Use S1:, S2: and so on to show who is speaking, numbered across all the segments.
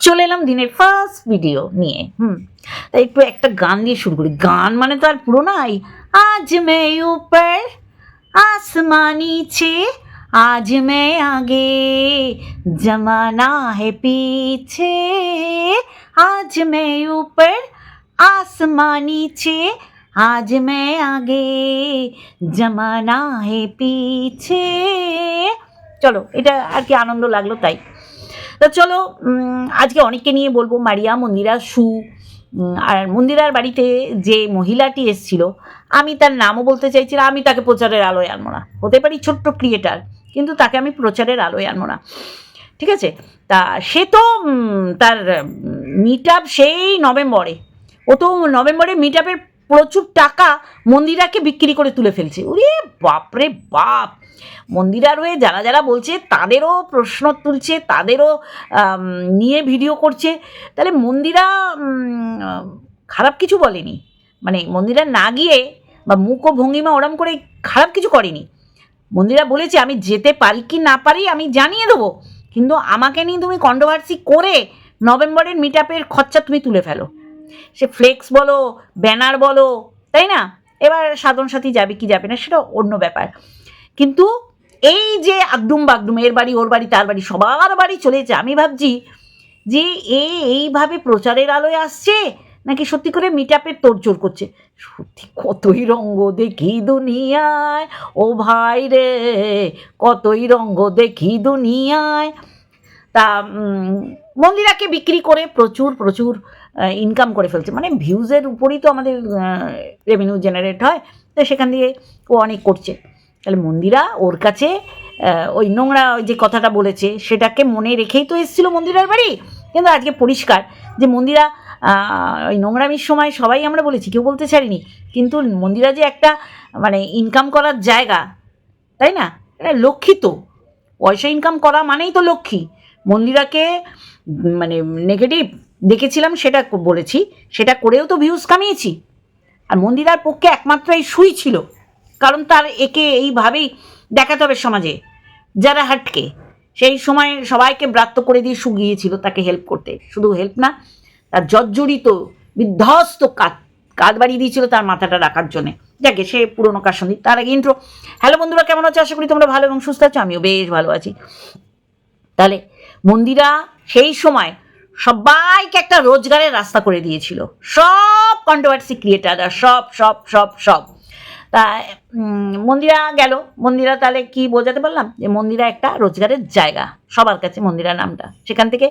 S1: চলে এলাম দিনের ফার্স্ট ভিডিও নিয়ে হুম তাই একটু একটা গান দিয়ে শুরু করি গান মানে তো আর পুরো নাই আজ মে উপর आसमां नीचे आज मैं आगे जमाना है पीछे आज मैं ऊपर आसमां नीचे आज मैं आगे जमाना है पीछे চলো এটা আর কি আনন্দ লাগলো তাই তো চলো আজকে অনেককে নিয়ে বলব, মারিয়া, মন্দিরা, সু আর মন্দিরার বাড়িতে যে মহিলাটি এসছিল, আমি তার নামও বলতে চাইছি আমি তাকে প্রচারের আলোয় আনব না। হতে পারি ছোট্ট ক্রিয়েটার কিন্তু তাকে আমি প্রচারের আলোয় আনব না। ঠিক আছে? তা সে তো তার মিট সেই নভেম্বরে। ও তো নভেম্বরে মিট প্রচুর টাকা মন্দিরাকে বিক্রি করে তুলে ফেলছে। ওরে বাপরে বাপ! মন্দিরার রয়ে যারা যারা বলছে, তাদেরও প্রশ্ন তুলছে, তাদেরও নিয়ে ভিডিও করছে। তাহলে মন্দিরা খারাপ কিছু বলেনি? মানে মন্দিরা না গিয়ে বা মুখ ও ভঙ্গিমা ওরম করে খারাপ কিছু করেনি? মন্দিরা বলেছে, আমি যেতে পারি কি না পারি আমি জানিয়ে দেবো। কিন্তু আমাকে নিয়ে তুমি কন্ট্রোভার্সি করে নভেম্বরের মিট আপের খরচা তুমি তুলে ফেলো। সে ফ্লেক্স বলো ব্যানার বলো, তাই না? এবার সাধন সাথী যাবে কি যাবে না সেটা অন্য ব্যাপার। কিন্তু এই যে আগডুম বাগডুম, এর বাড়ি, ওর বাড়ি, তার বাড়ি, সবার বাড়ি চলেছে, আমি ভাবছি যে এ এইভাবে প্রচারের আলোয় আসছে নাকি সত্যি করে মিট আপের তোড়জোড় করছে? সত্যি কতই রঙ্গ দেখি দুনিয়ায়, ও ভাই রে, কতই রঙ্গ দেখি দুনিয়ায়। তা মন্দিরাকে বিক্রি করে প্রচুর প্রচুর ইনকাম করে ফেলছে। মানে ভিউজের উপরই তো আমাদের রেভিনিউ জেনারেট হয়। তো সেখান দিয়ে ও অনেক করছে। তাহলে মন্দিরা ওর কাছে ওই নোংরা ওই যে কথাটা বলেছে, সেটাকে মনে রেখেই তো এসেছিল মন্দিরার বাড়ি। কিন্তু আজকে পরিষ্কার যে মন্দিরা ওই নোংরামির সময় সবাই আমরা বলেছি, কেউ বলতে ছাড়িনি। কিন্তু মন্দিরা যে একটা মানে ইনকাম করার জায়গা, তাই না? এটা লক্ষ্মী তো। পয়সা ইনকাম করা মানেই তো লক্ষ্মী। মন্দিরাকে মানে নেগেটিভ দেখেছিলাম, সেটা বলেছি, সেটা করেও তো ভিউজ কামিয়েছি। আর মন্দিরার পক্ষে একমাত্র এই সুই ছিল, কারণ তার একে এইভাবেই দেখাতে হবে সমাজে, যারা হাটকে। সেই সময় সবাইকে ব্রাত্য করে দিয়ে শুকিয়েছিল তাকে হেল্প করতে। শুধু হেল্প না, তার জর্জরিত, বিধ্বস্ত কাত কাঁধ বাড়িয়ে দিয়েছিল তার মাথাটা রাখার জন্যে। যাকে সে পুরনো কাশন্দি তার আগে ইন্ট্রো হ্যালো বন্ধুরা, কেমন আছো? আশা করি তোমরা ভালো এবং সুস্থ আছো। আমিও বেশ ভালো আছি। তাহলে মন্দিরা সেই সময় সবাইকে একটা রোজগারের রাস্তা করে দিয়েছিল। সব কন্ট্রোভার্সি ক্রিয়েটাররা সব সব সব সব। তা মন্দিরা গেল। মন্দিরা তাহলে কি বোঝাতে পারলাম? যে মন্দিরা একটা রোজগারের জায়গা। সবার কাছে মন্দিরা নামটা। সেখান থেকে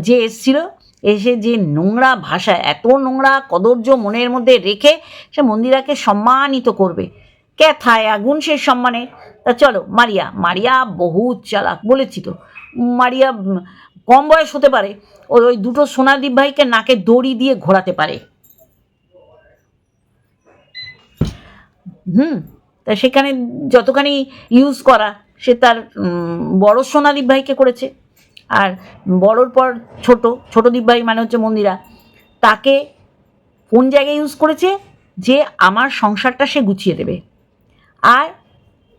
S1: যে এসছিল, এসে যে নোংরা ভাষা এত নোংরা কদর্য মনের মধ্যে রেখে সে মন্দিরাকে সম্মানিত করবে। ক্যাথায় আগুন সে সম্মানে? তা চলো, মারিয়া। মারিয়া বহু চালাক, বলেছি তো। মারিয়া কম বয়স হতে পারে ওই ওই দুটো সোনাদীপ ভাইকে নাকে দড়ি দিয়ে ঘোরাতে পারে। হুম, তা সেখানে যতখানি ইউজ করা, সে তার বড় সোনাদীপ ভাইকে করেছে। আর বড়র পর ছোট ছোট দীপ ভাই মানে হচ্ছে মন্দিরা, তাকে কোন জায়গায় ইউজ করেছে? যে আমার সংসারটা সে গুছিয়ে দেবে। আর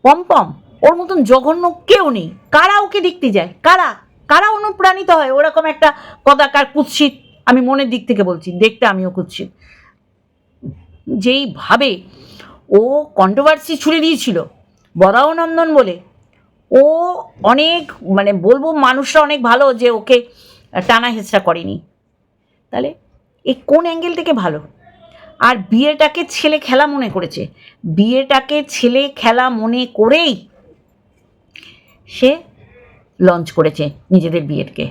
S1: পমপম, ওর মতন জঘন্য কেউ নেই। কারা ওকে দেখতে যায়? কারা? কারা অনুপ্রাণিত হয়? ওরকম একটা কদাকার কুৎসিত, আমি মনের দিক থেকে বলছি, দেখতে আমিও কুৎসিত। যেইভাবে ও কন্ট্রোভার্সি ছুড়ে দিয়েছিল বরাহনন্দন বলে, ও অনেক মানে বলব মানুষরা অনেক ভালো যে ওকে টানা হেঁচড়া করেনি। তাহলে এই কোন অ্যাঙ্গেল থেকে ভালো? আর বিয়েটাকে ছেলে খেলা মনে করেছে? বিয়েটাকে ছেলে খেলা মনে করেই সে লঞ্চ করেছে নিজেদের বিয়েরকে।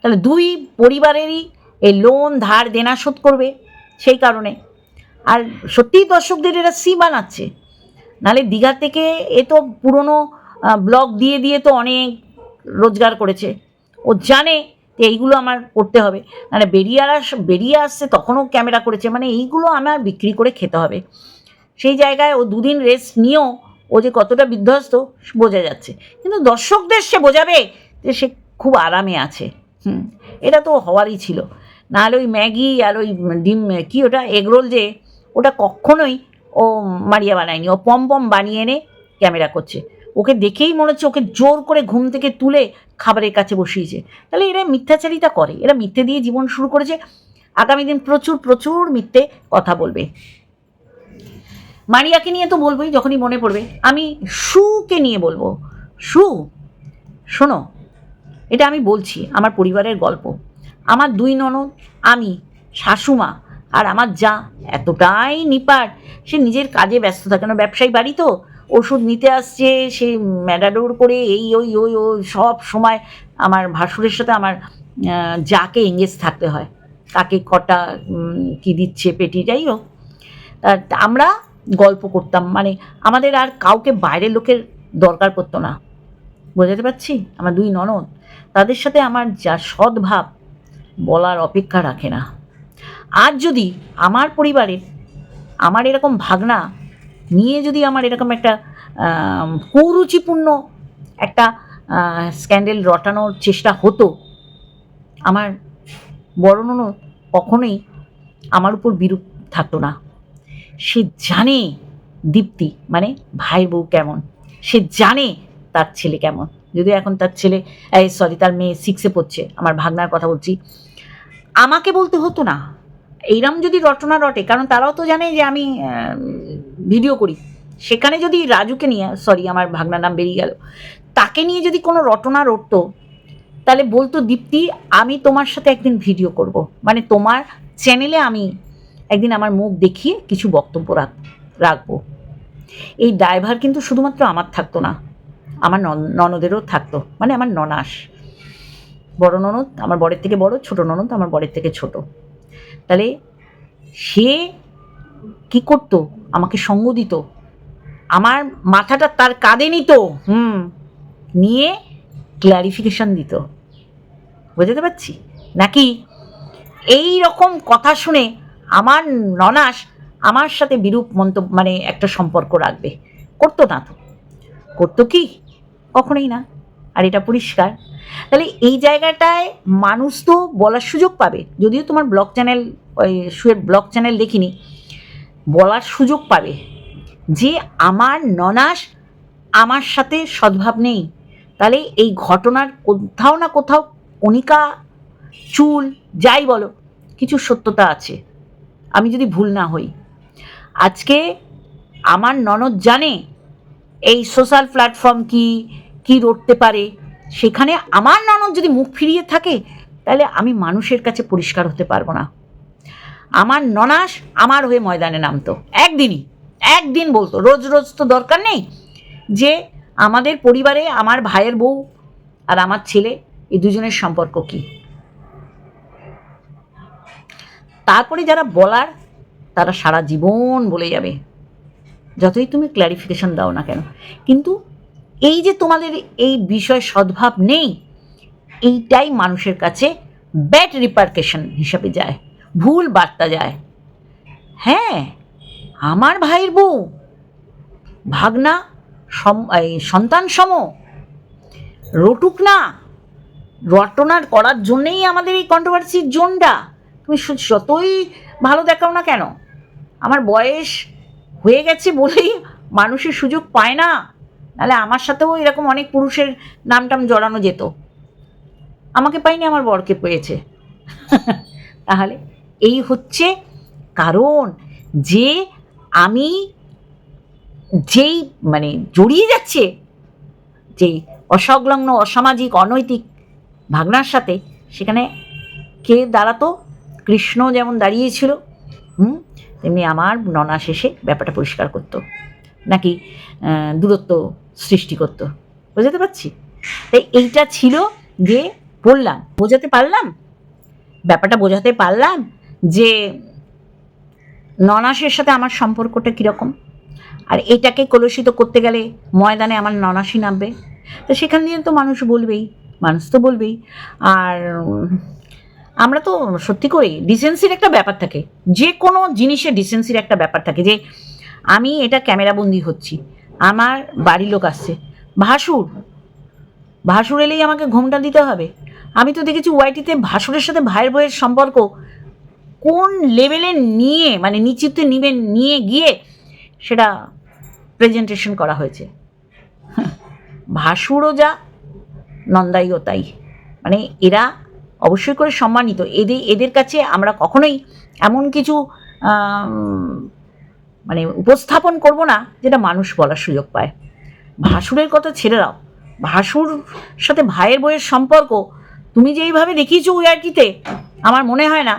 S1: তাহলে দুই পরিবারেরই এই লোন ধার দেনা শোধ করবে সেই কারণে। আর সত্যিই দর্শকদের এরা সি বানাচ্ছে। নালে দীঘা থেকে এ তো পুরনো ব্লগ দিয়ে দিয়ে তো অনেক রোজগার করেছে। ও জানে যে এইগুলো আমার করতে হবে। নাহলে বেরিয়ে আস, বেরিয়ে আসছে তখনও ক্যামেরা করেছে। মানে এইগুলো আমার বিক্রি করে খেতে হবে। সেই জায়গায় ও দুদিন রেস্ট নিয়েও ও যে কতটা বিধ্বস্ত বোঝা যাচ্ছে। কিন্তু দর্শকদের সে বোঝাবে যে সে খুব আরামে আছে। হুম, এটা তো হওয়ারই ছিল। নাহলে ওই ম্যাগি আর ওই ডিম, কি ওটা এগরোল যে, ওটা কখনোই ও মারিয়া বানায়নি। ও পম পম বানিয়ে এনে ক্যামেরা করছে। ওকে দেখেই মনে হচ্ছে ওকে জোর করে ঘুম থেকে তুলে খাবারের কাছে বসিয়েছে। তাহলে এরা মিথ্যাচারিতা করে। এরা মিথ্যে দিয়ে জীবন শুরু করেছে। আগামী দিন প্রচুর প্রচুর মিথ্যে কথা বলবে। মারিয়াকে নিয়ে তো বলবোই, যখনই মনে পড়বে। আমি সুকে নিয়ে বলব। সু, শোনো, এটা আমি বলছি, আমার পরিবারের গল্প। আমার দুই ননদ, আমি, শাশুমা, আর আমার যা, এতটাই নিপাট সে নিজের কাজে ব্যস্ত থাকে না, ব্যবসায়ী বাড়ি তো। ওষুধ নিতে আসছে, সে ম্যাডাডোর করে এই, ওই ওই ওই, সব সময় আমার ভাসুরের সাথে আমার যাকে এঙ্গেজ থাকতে হয়। তাকে কটা কি দিচ্ছে, পেটি, যাই হোক। আমরা গল্প করতাম। মানে আমাদের আর কাউকে বাইরের লোকের দরকার পড়তো না। বোঝাতে পারছি? আমার দুই ননদ। তাদের সাথে আমার যা সদ্ভাব বলার অপেক্ষা রাখে না। আর যদি আমার পরিবারের আমার এরকম ভাগনা নিয়ে যদি আমার এরকম একটা কুরুচিপূর্ণ একটা স্ক্যান্ডেল রটানোর চেষ্টা হতো, আমার বড় ননদ কখনোই আমার উপর বিরূপ থাকতো না। সে জানে দীপ্তি মানে ভাইয়ের বউ কেমন। সে জানে তার ছেলে কেমন। যদিও এখন তার ছেলে, এই সরি তার মেয়ে সিক্সে পড়ছে, আমার ভাগনার কথা বলছি। আমাকে বলতে হতো না। এইরম যদি রটনা রটে, কারণ তারাও তো জানে যে আমি ভিডিও করি। সেখানে যদি রাজুকে নিয়ে সরি আমার ভাগনার নাম বেরিয়ে গেল, তাকে নিয়ে যদি কোনো রটনা রটতো, তাহলে বলতো, দীপ্তি, আমি তোমার সাথে একদিন ভিডিও করব। মানে তোমার চ্যানেলে আমি একদিন আমার মুখ দেখিয়ে কিছু বক্তব্য রাখ, রাখব। এই ড্রাইভার কিন্তু শুধুমাত্র আমার থাকতো না, আমার নন- ননদেরও থাকতো মানে আমার ননাস। বড় ননদ আমার বরের থেকে বড়, ছোট ননদ আমার বরের থেকে ছোট। তাহলে সে কি করতো? আমাকে সঙ্গ দিত। আমার মাথাটা তার কাঁধে নিত, হুম, নিয়ে ক্ল্যারিফিকেশন দিত। বুঝতে পারছি? নাকি এই রকম কথা শুনে আমার ননাস আমার সাথে বিরূপ মন্তব্য মানে একটা সম্পর্ক রাখবে। করতো না তো। করতো কি? কখনোই না। আর এটা পরিষ্কার। তাহলে এই জায়গাটায় মানুষ তো বলার সুযোগ পাবে। যদিও তোমার ব্লগ চ্যানেল, ওই শুয়ের ব্লগ চ্যানেল দেখিনি, বলার সুযোগ পাবে। যে আমার ননাস আমার সাথে সদ্ভাব নেই, তাহলে এই ঘটনার কোথাও না কোথাও কণিকা, চুল, যাই বলো, কিছু সত্যতা আছে। আমি যদি ভুল না হই। আজকে আমার ননদ জানে এই সোশ্যাল প্ল্যাটফর্ম কি কি রটতে পারে। সেখানে আমার ননদ যদি মুখ ফিরিয়ে থাকে, তাহলে আমি মানুষের কাছে পরিষ্কার হতে পারব না। আমার ননাস আমার হয়ে ময়দানে নামতো। একদিনই, একদিন বলতো। রোজ রোজ তো দরকার নেই যে আমাদের পরিবারে আমার ভাইয়ের বউ আর আমার ছেলে, এই দুজনের সম্পর্ক কি। তারপরে যারা বলার, তারা সারা জীবন বলে যাবে। যতই তুমি ক্ল্যারিফিকেশন দাও না কেন। কিন্তু এই যে তোমাদের এই বিষয় সদ্ভাব নেই, এইটাই মানুষের কাছে ব্যাড রিপার্কেশন হিসাবে যায়, ভুল বার্তা যায়। হ্যাঁ আমার ভাইয়ের বউ, ভাগনা সন্তান সম রটুক না রটনার করার জন্যেই আমাদের এই কন্ট্রোভার্সির জোনটা। তুমি যতই ভালো দেখাও না কেন, আমার বয়স হয়ে গেছে বলেই মানুষের সুযোগ পায় না। নাহলে আমার সাথেও এরকম অনেক পুরুষের নাম টাম জড়ানো যেত। আমাকে পাইনি আমার বরকে পেয়েছে। তাহলে এই হচ্ছে কারণ যে আমি যেই মানে জড়িয়ে যাচ্ছে যে অসংলগ্ন, অসামাজিক, অনৈতিক ভাগনার সাথে, সেখানে কে দাঁড়াতো? কৃষ্ণ যেমন দাঁড়িয়েছিল, হুম, তেমনি আমার ননা শেষে ব্যাপারটা পরিষ্কার করতো। নাকি দূরত্ব সৃষ্টি করত। বোঝাতে পারছি? তাই এইটা ছিল যে বললাম, বোঝাতে পারলাম? ব্যাপারটা বোঝাতে পারলাম যে ননাসের সাথে আমার সম্পর্কটা কীরকম? আর এটাকে কলুষিত করতে গেলে ময়দানে আমার ননাসই নামবে? তো সেখান দিয়ে তো মানুষ বলবেই, মানুষ তো বলবেই। আর আমরা তো সত্যি করেই ডিসেন্সির একটা ব্যাপার থাকে। যে কোনো জিনিসের ডিসেন্সির একটা ব্যাপার থাকে যে, আমি এটা ক্যামেরাবন্দি হচ্ছি, আমার বাড়ির লোক আসছে। ভাসুর ভাসুর এলেই আমাকে ঘুমটা দিতে হবে। আমি তো দেখেছি ওয়াইটিতে ভাসুরের সাথে ভাইয়ের বইয়ের সম্পর্ক কোন লেভেলে নিয়ে মানে নিচিতে নিবে, নিয়ে গিয়ে সেটা প্রেজেন্টেশন করা হয়েছে। ভাসুরও যা, নন্দাইও তাই। মানে এরা অবশ্যই করে সম্মানিত। এদের এদের কাছে আমরা কখনোই এমন কিছু মানে উপস্থাপন করব না যেটা মানুষ বলার সুযোগ পায়। ভাসুরের কথা ছেড়ে দাও। ভাসুর সাথে ভাইয়ের বইয়ের সম্পর্ক তুমি যে এইভাবে দেখিয়েছো উইয়ার্কিতে আমার মনে হয় না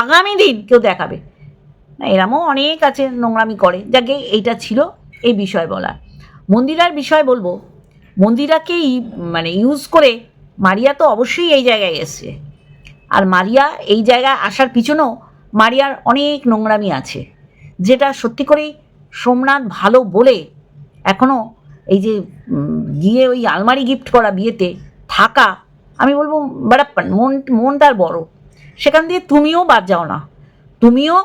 S1: আগামী দিন কেউ দেখাবে। না, এরমও অনেক আছে নোংরামি করে। যাকে এইটা ছিল এই বিষয় বলা। মন্দিরার বিষয় বলব, মন্দিরাকেই মানে ইউজ করে মারিয়া তো অবশ্যই এই জায়গায় এসছে। আর মারিয়া এই জায়গায় আসার পিছনেও মারিয়ার অনেক নোংরামি আছে। যেটা সত্যি করেই সোমনাথ ভালো বলে এখনও এই যে গিয়ে ওই আলমারি গিফট করা বিয়েতে থাকা, আমি বলব বাড়াপ্পান মন মনটার বড়। সেখান দিয়ে তুমিও বাদ যাও না। তুমিও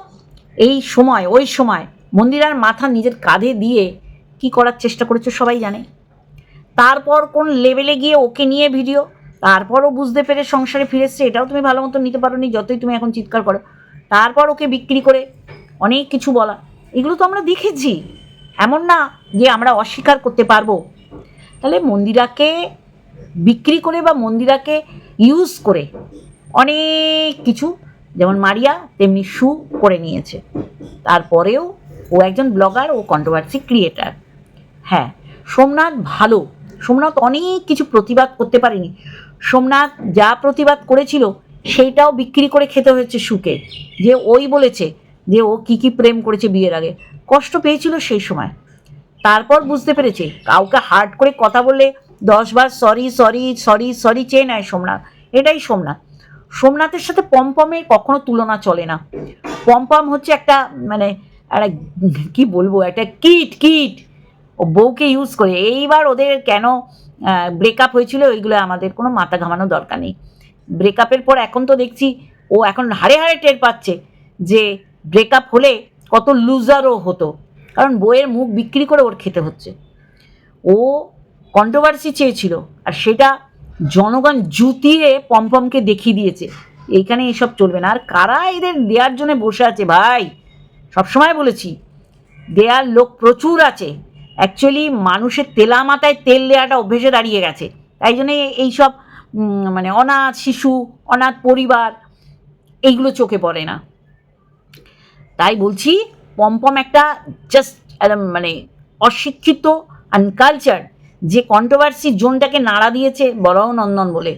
S1: এই সময়, ওই সময় মন্দিরার মাথা নিজের কাঁধে দিয়ে কি করার চেষ্টা করেছ সবাই জানে। তারপর কোন লেভেলে গিয়ে ওকে নিয়ে ভিডিও তারপরও বুঝতে পেরে সংসারে ফিরেছে, এটাও তুমি ভালো মতো নিতে পারো নি যতই তুমি এখন চিৎকার করো। তারপর ওকে বিক্রি করে অনেক কিছু বলা। এগুলো তো আমরা দেখেছি। এমন না যে আমরা অস্বীকার করতে পারব। তাহলে মন্দিরাকে বিক্রি করে বা মন্দিরাকে ইউজ করে অনেক কিছু, যেমন মারিয়া তেমনি শু করে নিয়েছে। তারপরেও ও একজন ব্লগার ও কন্ট্রোভার্সি ক্রিয়েটার হ্যাঁ সোমনাথ ভালো। সোমনাথ অনেক কিছু প্রতিবাদ করতে পারেনি। সোমনাথ যা প্রতিবাদ করেছিল সেইটাও বিক্রি করে খেতে হয়েছে সুকে। যে ওই বলেছে যে ও কি কি প্রেম করেছে বিয়ের আগে। কষ্ট পেয়েছিল সেই সময়। তারপর বুঝতে পেরেছে, কাউকে হার্ড করে কথা বললে দশবার সরি সরি সরি সরি চেয়ে নেয় সোমনাথ। এটাই সোমনাথ। সোমনাথের সাথে পমপমের কখনো তুলনা চলে না। পমপম হচ্ছে একটা মানে একটা কি বলব, একটা কিট কিট। ও বউকে ইউজ করে। এইবার ওদের কেন ব্রেকআপ হয়েছিল ওইগুলো আমাদের কোনো মাথা ঘামানোর দরকার নেই। ব্রেকআপের পর এখন তো দেখছি, ও এখন হাড়ে হাড়ে টের পাচ্ছে যে ব্রেকআপ হলে কত লুজারও হতো। কারণ বইয়ের মুখ বিক্রি করে ওর খেতে হচ্ছে। ও কন্ট্রোভার্সি চেয়েছিল, আর সেটা জনগণ জুতিয়ে পমপমকে দেখিয়ে দিয়েছে। এইখানে এসব চলবে না। আর কারা এদের দেওয়ার জন্য বসে আছে ভাই? সবসময় বলেছি, দেয়ার লোক প্রচুর আছে। অ্যাকচুয়ালি মানুষের তেলা মাথায় তেল দেওয়াটা অভ্যেসে দাঁড়িয়ে গেছে। তাই জন্য এইসব মানে অনাথ শিশু, অনাথ পরিবার, এইগুলো চোখে পড়ে না। তাই বলছি পমপম একটা জাস্ট মানে অশিক্ষিত আনকালচার যে কন্ট্রোভার্সি জোনটাকে নাড়া দিয়েছে বড়াও নন্দন বলে।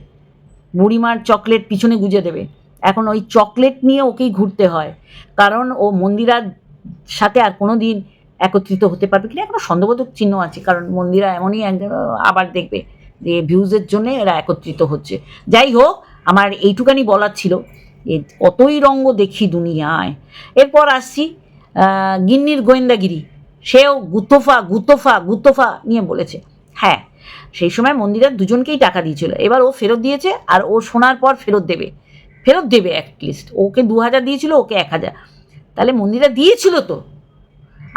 S1: বুড়িমার চকলেট পিছনে গুজে দেবে। এখন ওই চকলেট নিয়ে ওকেই ঘুরতে হয়। কারণ ও মন্দিরার সাথে আর কোনো দিন একত্রিত হতে পারবে কিনা এখনও সন্দেহবোধক চিহ্ন আছে, কারণ মন্দিরা এমনই আবার দেখবে যে ভিউজের জন্য এরা একত্রিত হচ্ছে। যাই হোক, আমার এইটুকানি বলার ছিল এ কতই রঙ্গ দেখি দুনিয়ায়। এরপর আসছি গিন্নির গোয়েন্দাগিরি। সেও গুতোফা গুতোফা গুতোফা নিয়ে বলেছে। হ্যাঁ সেই সময় মন্দিরের দুজনকেই টাকা দিয়েছিল। এবার ও ফেরত দিয়েছে আর ও শোনার পর ফেরত দেবে। ফেরত দেবে অ্যাটলিস্ট ওকে দু হাজার দিয়েছিল, ওকে এক হাজার। তাহলে মন্দিরা দিয়েছিল তো।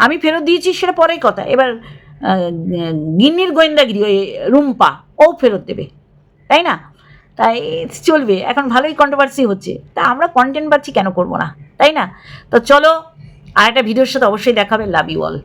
S1: আমি ফেরত দিয়েছি, সেটা পরেই কথা। এবার গিন্নির গোয়েন্দাগিরি, ওই রুম্পা, ও ফেরত দেবে। তাই না? তাই চলবে। এখন ভালোই কন্ট্রোভার্সি হচ্ছে। তা আমরা কন্টেন্ট পাচ্ছি কেন করব না? তাই না? তো চলো আর একটা ভিডিওর সাথে অবশ্যই দেখাবে। Love you all